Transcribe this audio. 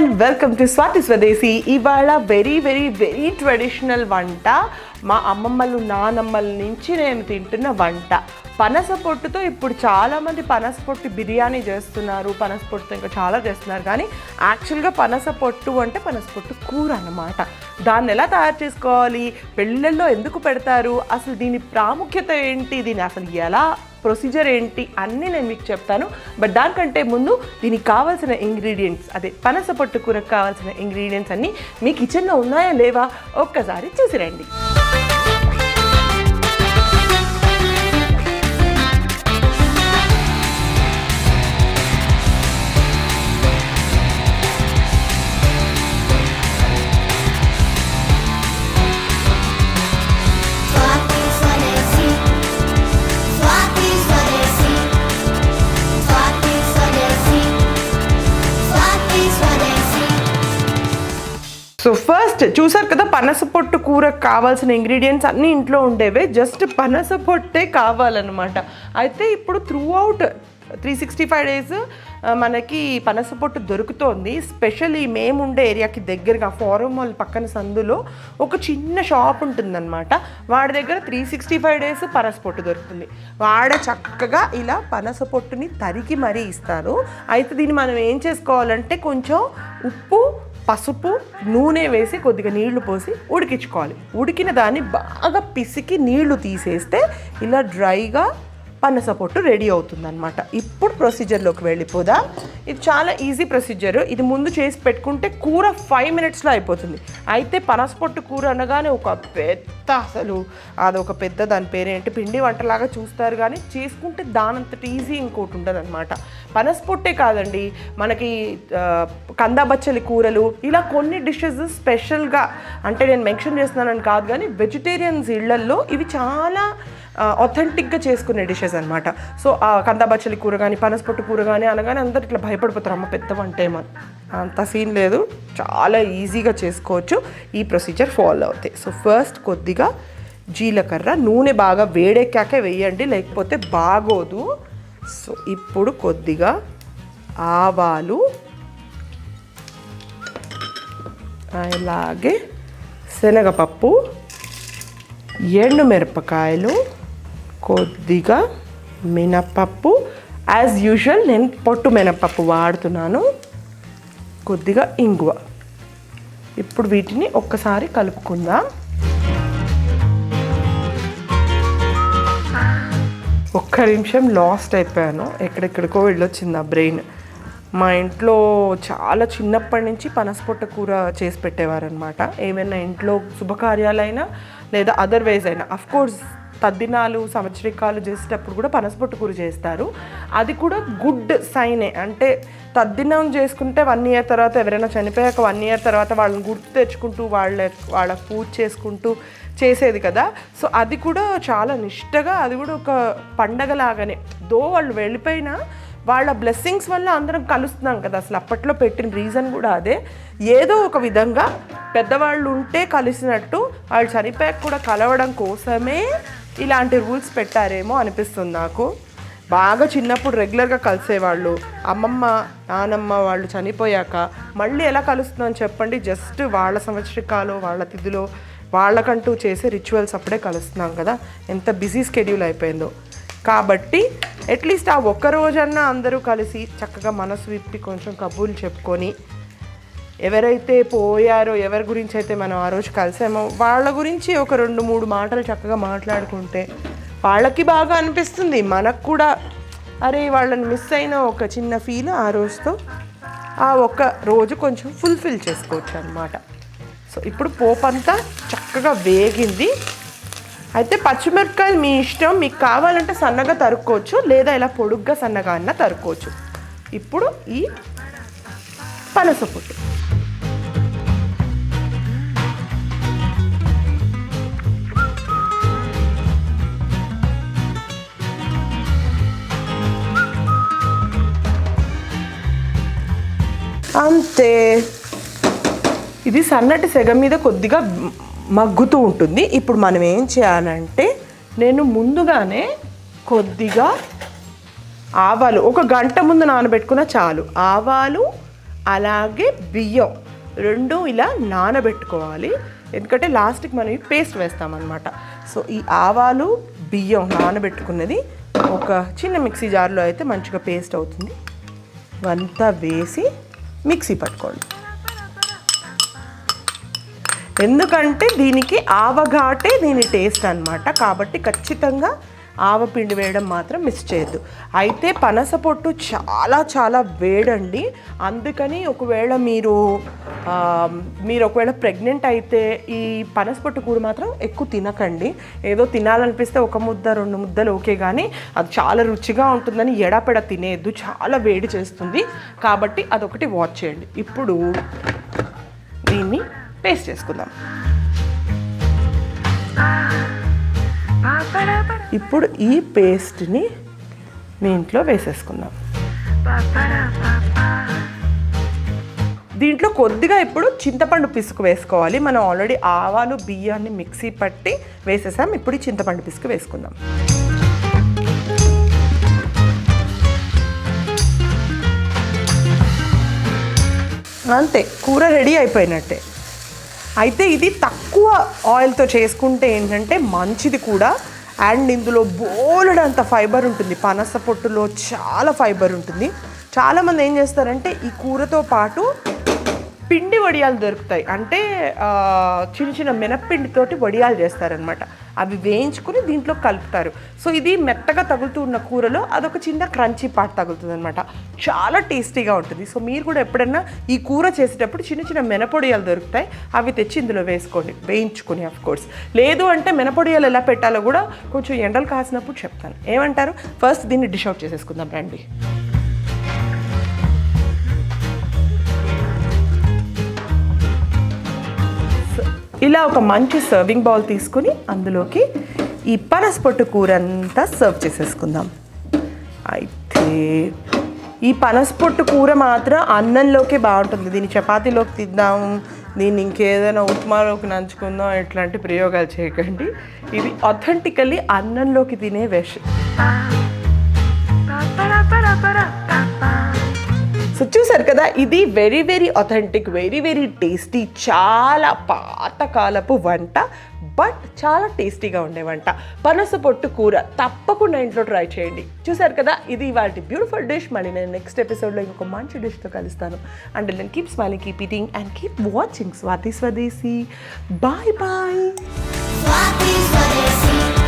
And welcome to Swathi స్వదేశీ ఇవాళ very very very traditional వంట. మా అమ్మమ్మలు నానమ్మల నుంచి నేను తింటున్న వంట. పనస పొట్టుతో ఇప్పుడు చాలామంది పనస పొట్టు బిర్యానీ చేస్తున్నారు. పనస పొట్టుతో ఇంకా చాలా చేస్తున్నారు. కానీ యాక్చువల్గా పనస పొట్టు అంటే పనస పొట్టు కూర అనమాట దాన్ని ఎలా తయారు చేసుకోవాలి? పెళ్ళిళ్ళల్లో ఎందుకు పెడతారు? అసలు దీని ప్రాముఖ్యత ఏంటి? దీని అసలు ఎలా ప్రొసీజర్ ఏంటి అన్నీ నేను మీకు చెప్తాను. బట్ దానికంటే ముందు దీనికి కావాల్సిన ఇంగ్రీడియంట్స్ అదే పనస పొట్టు కూరకు కావాల్సిన ఇంగ్రీడియంట్స్ అన్నీ మీ కిచెన్లో ఉన్నాయా లేవా ఒక్కసారి చూసి సో ఫస్ట్ చూసారు కదా పనస పొట్టు కూరకు కావాల్సిన ఇంగ్రీడియంట్స్ అన్నీ ఇంట్లో ఉండేవే. జస్ట్ పనస పొట్టే కావాలన్నమాట. అయితే ఇప్పుడు throughout three sixty five days మనకి పనస పొట్టు దొరుకుతోంది. స్పెషల్లీ మేము ఉండే ఏరియాకి దగ్గరగా ఫారం మాల్ పక్కన సందులో ఒక చిన్న షాప్ ఉంటుందన్నమాట. వాడి దగ్గర త్రీ సిక్స్టీ ఫైవ్ డేస్ పనస పొట్టు దొరుకుతుంది. వాడ చక్కగా ఇలా పనస పొట్టుని తరిగి మరీ ఇస్తారు. అయితే దీన్ని మనం ఏం చేసుకోవాలంటే కొంచెం ఉప్పు పసుపు నూనె వేసి కొద్దిగా నీళ్ళు పోసి ఉడికించుకోవాలి. ఉడికిన దాన్ని బాగా పిసికి నీళ్ళు తీసేస్తే ఇలా డ్రైగా పనస పొట్టు రెడీ అవుతుందన్నమాట. ఇప్పుడు ప్రొసీజర్లోకి వెళ్ళిపోదాం. ఇది చాలా ఈజీ ప్రొసీజర్. ఇది ముందు చేసి పెట్టుకుంటే కూర ఫైవ్ మినిట్స్లో అయిపోతుంది. అయితే పనస పొట్టు కూర అనగానే ఒక పెద్ద అసలు అదొక పెద్ద దాని పేరేంటి? పిండి వంటలాగా చూస్తారు కానీ చేసుకుంటే దానంతటి ఈజీ ఇంకోటి ఉండదు అనమాట పనస పొట్టే కాదండి మనకి కందాబచ్చలి బచ్చలి కూరలు ఇలా కొన్ని డిషెస్ స్పెషల్గా అంటే నేను మెన్షన్ చేస్తున్నానని కాదు కానీ వెజిటేరియన్స్ ఇళ్ళల్లో ఇవి చాలా ఒథెంటిక్గా చేసుకునే డిషెస్ అనమాట సో ఆ కందాబచ్చలి కూర కానీ పనసపొట్టు కూర కానీ అనగానే అందరు ఇట్లా భయపడిపోతారు. అమ్మ పెద్ద వంట ఏమని అంత సీన్ లేదు. చాలా ఈజీగా చేసుకోవచ్చు. ఈ ప్రొసీజర్ ఫాలో అవుతాయి. సో ఫస్ట్ కొద్దిగా జీలకర్ర నూనె బాగా వేడెక్కాకే వేయండి లేకపోతే బాగోదు. సో ఇప్పుడు కొద్దిగా ఆవాలు అలాగే శనగపప్పు ఎండుమిరపకాయలు కొద్దిగా మినపప్పు యాజ్ యూజువల్ నేను పొట్టు మినపప్పు వాడుతున్నాను. కొద్దిగా ఇంగువ. ఇప్పుడు వీటిని ఒక్కసారి కలుపుకుందాం. ఒక్క నిమిషం లాస్ట్ అయిపోయాను. ఎక్కడెక్కడికో వెళ్ళొచ్చింది ఆ బ్రెయిన్ మా ఇంట్లో చాలా చిన్నప్పటి నుంచి పనసపొట్ట కూర చేసి పెట్టేవారనమాట ఏమైనా ఇంట్లో శుభకార్యాలైనా లేదా అదర్వైజ్ అయినా. అఫ్కోర్స్ తద్దినాలు సంవత్సరికాలు చేసేటప్పుడు కూడా పనసపొట్టు కూర చేస్తారు. అది కూడా గుడ్ సైనే. అంటే తద్దినం చేసుకుంటే వన్ ఇయర్ తర్వాత ఎవరైనా చనిపోయాక వన్ ఇయర్ తర్వాత వాళ్ళని గుర్తు తెచ్చుకుంటూ వాళ్ళ వాళ్ళ పూజ చేసుకుంటూ చేసేది కదా. సో అది కూడా చాలా నిష్టగా అది కూడా ఒక పండగలాగానే దో వాళ్ళు వెళ్ళిపోయినా వాళ్ళ బ్లెస్సింగ్స్ వల్ల అందరం కలుస్తున్నాం కదా. అసలు అప్పట్లో పెట్టిన రీజన్ కూడా అదే. ఏదో ఒక విధంగా పెద్దవాళ్ళు ఉంటే కలిసినట్టు వాళ్ళు చనిపోయాక కూడా కలవడం కోసమే ఇలాంటి రూల్స్ పెట్టారేమో అనిపిస్తుంది నాకు. బాగా చిన్నప్పుడు రెగ్యులర్గా కలిసేవాళ్ళు. అమ్మమ్మ నానమ్మ వాళ్ళు చనిపోయాక మళ్ళీ ఎలా కలుస్తున్నాం చెప్పండి. జస్ట్ వాళ్ళ సంవత్సరికాలు వాళ్ళ తిథిలో వాళ్ళకంటూ చేసే రిచువల్స్ అప్పుడే కలుస్తున్నాం కదా. ఎంత బిజీ స్కెడ్యూల్ అయిపోయిందో. కాబట్టి అట్లీస్ట్ ఆ ఒక్క రోజన్నా అందరూ కలిసి చక్కగా మనసు విప్పి కొంచెం కబుర్లు చెప్పుకొని ఎవరైతే పోయారో ఎవరి గురించి అయితే మనం ఆ రోజు కలిసామో వాళ్ళ గురించి ఒక రెండు మూడు మాటలు చక్కగా మాట్లాడుకుంటే వాళ్ళకి బాగా అనిపిస్తుంది. మనకు కూడా అరే వాళ్ళని మిస్ అయిన ఒక చిన్న ఫీల్ ఆ రోజుతో ఆ ఒక్క రోజు కొంచెం ఫుల్ఫిల్ చేసుకోవచ్చు అనమాట సో ఇప్పుడు పోపు అంతా చక్కగా వేగింది. అయితే పచ్చిమిరపకాయలు మీ ఇష్టం మీకు కావాలంటే సన్నగా తరుక్కోవచ్చు లేదా ఇలా పొడుగ్గా సన్నగా అన్న తరుక్కోవచ్చు. ఇప్పుడు ఈ పనస పొట్టు. అంతే ఇది సన్నటి సెగ మీద కొద్దిగా మగ్గుతూ ఉంటుంది. ఇప్పుడు మనం ఏం చేయాలంటే నేను ముందుగానే కొద్దిగా ఆవాలు ఒక గంట ముందు నానబెట్టుకున్న చాలు. ఆవాలు అలాగే బియ్యం రెండు ఇలా నానబెట్టుకోవాలి. ఎందుకంటే లాస్ట్కి మనం పేస్ట్ వేస్తామన్నమాట. సో ఈ ఆవాలు బియ్యం నానబెట్టుకున్నది ఒక చిన్న మిక్సీ జార్లో అయితే మంచిగా పేస్ట్ అవుతుంది. అంతా వేసి మిక్సీ పట్టుకోండి. ఎందుకంటే దీనికి ఆవఘాటే దీని టేస్ట్ అన్నమాట. కాబట్టి ఖచ్చితంగా ఆవపిండి వేయడం మాత్రం మిస్ చేయొద్దు. అయితే పనస పొట్టు చాలా చాలా వేడండి. అందుకని ఒకవేళ మీరు మీరు ఒకవేళ ప్రెగ్నెంట్ అయితే ఈ పనస పొట్టు కూర మాత్రం ఎక్కువ తినకండి. ఏదో తినాలనిపిస్తే ఒక ముద్ద రెండు ముద్దలు ఓకే కానీ అది చాలా రుచిగా ఉంటుందని ఎడపెడ తినేయద్దు. చాలా వేడి చేస్తుంది. కాబట్టి అదొకటి వాచ్ చేయండి. ఇప్పుడు దీన్ని పేస్ట్ చేసుకుందాం. ఇప్పుడు ఈ పేస్ట్ని దీంట్లో వేసేసుకుందాం. దీంట్లో కొద్దిగా ఇప్పుడు చింతపండు పిసుకు వేసుకోవాలి. మనం ఆల్రెడీ ఆవాలు బియ్యాన్ని మిక్సీ పట్టి వేసేసాం. ఇప్పుడు ఈ చింతపండు పిసుకు వేసుకుందాం. అంతే కూర రెడీ అయిపోయినట్టే. అయితే ఇది తక్కువ ఆయిల్తో చేసుకుంటే ఏంటంటే మంచిది కూడా. అండ్ ఇందులో బోలెడంత ఫైబర్ ఉంటుంది. పనస పొట్టులో చాలా ఫైబర్ ఉంటుంది. చాలామంది ఏం చేస్తారంటే ఈ కూరతో పాటు పిండి వడియాలు దొరుకుతాయి. అంటే చిన్న చిన్న మినప్పిండితోటి వడియాలు చేస్తారనమాట అవి వేయించుకుని దీంట్లో కలుపుతారు. సో ఇది మెత్తగా తగులుతూ ఉన్న కూరలో అదొక చిన్న క్రంచీ పార్ట్ తగులుతుంది అనమాట చాలా టేస్టీగా ఉంటుంది. సో మీరు కూడా ఎప్పుడన్నా ఈ కూర చేసేటప్పుడు చిన్న చిన్న మినపొడియాలు దొరుకుతాయి. అవి తెచ్చి ఇందులో వేసుకోండి. వేయించుకుని ఆఫ్ కోర్స్ లేదు అంటే మినపొడియాలు ఎలా పెట్టాలో కూడా కొంచెం ఎండలు కాసినప్పుడు చెప్తాను. ఏమంటారు? ఫస్ట్ దీన్ని డిష్ అవుట్ చేసేసుకుందాం రండి. ఇలా ఒక మంచి సర్వింగ్ బౌల్ తీసుకుని అందులోకి ఈ పనస పొట్టు కూర అంతా సర్వ్ చేసేసుకుందాం. అయితే ఈ పనస పొట్టు కూర మాత్రం అన్నంలోకి బాగుంటుంది. దీన్ని చపాతీలోకి తిందాం దీన్ని ఇంకేదైనా ఉప్మాలోకి నంచుకుందాం ఇట్లాంటి ప్రయోగాలు చేయకండి. ఇది అథెంటికల్లీ అన్నంలోకి తినే వెష్ సో చూసారు కదా ఇది very very authentic very very tasty చాలా పాతకాలపు వంట బట్ చాలా టేస్టీగా ఉండే వంట. పనస పొట్టు కూర తప్పకుండా ఇంట్లో ట్రై చేయండి. చూసారు కదా ఇది వాటి బ్యూటిఫుల్ డిష్ మళ్ళీ నేను నెక్స్ట్ ఎపిసోడ్లో ఇంకొక మంచి డిష్తో కలుస్తాను. అండ్ నేను keep smiling keep eating and keep watching Swathi Swadeshi bye bye Swati Swadesi.